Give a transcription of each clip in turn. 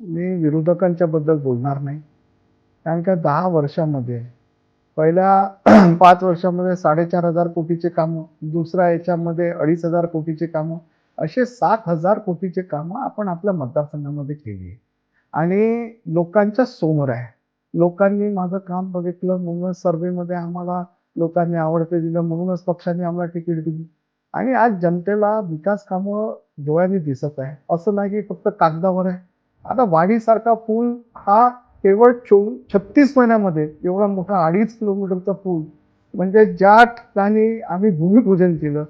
मी विरोधकांच्या बद्दल बोलणार नाही. कारण का दहा वर्षामध्ये पहिल्या पाच वर्षामध्ये साडेचार हजार कोटीचे कामं दुसऱ्या याच्यामध्ये अडीच हजार कोटीचे कामं असे सात हजार कोटीचे कामं आपण आपल्या मतदारसंघामध्ये केली आहे. आणि लोकांच्या समोर आहे. लोकांनी माझं काम बघितलं म्हणूनच सर्वेमध्ये आम्हाला लोकांनी आवडते दिलं म्हणूनच पक्षाने आम्हाला तिकीट दिली. आणि आज जनतेला विकास कामं डोळ्यांनी दिसत आहे. असं नाही की फक्त कागदावर आहे. आता वाडीसारखा पूल हा केवळ चो छत्तीस महिन्यामध्ये एवढा मोठा अडीच किलोमीटरचा पूल म्हणजे ज्या ठिकाणी आम्ही भूमिपूजन केलं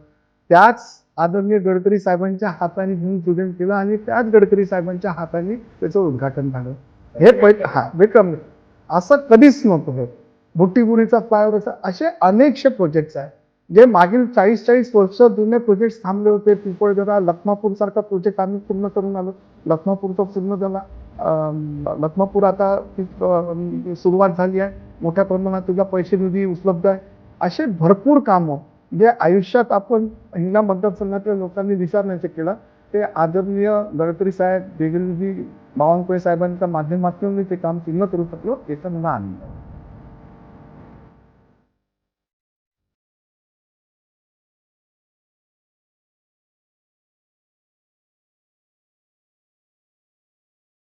त्याच आदरणीय गडकरी साहेबांच्या हाताने भूमिपूजन केलं आणि त्याच गडकरी साहेबांच्या हाताने त्याचं उद्घाटन झालं. हे पहिले हा विक्रम असं कधीच नव्हतं होत. बुट्टीबुरीचा फ्लायओव्हर असे अनेकशे प्रोजेक्ट्स आहेत. जे मागील चाळीस चाळीस वर्ष जुने प्रोजेक्ट थांबले होते पिंपळदरा लखमापूर सारखा प्रोजेक्ट आम्ही पूर्ण करून आलो. लखमापूरचा पूर्ण झाला. लखमापूर आता ती, सुरुवात झाली आहे. मोठ्या प्रमाणात तुझा पैसे निधी उपलब्ध आहे. असे भरपूर कामं जे आयुष्यात आपण हिंगणा मतदारसंघातल्या लोकांनी विचार नाही केला. ते आदरणीय गडकरी साहेब देगलजी बावनकुळे साहेबांच्या माध्यमातून मी ते काम पूर्ण करू शकलो याचा मला आनंद आहे.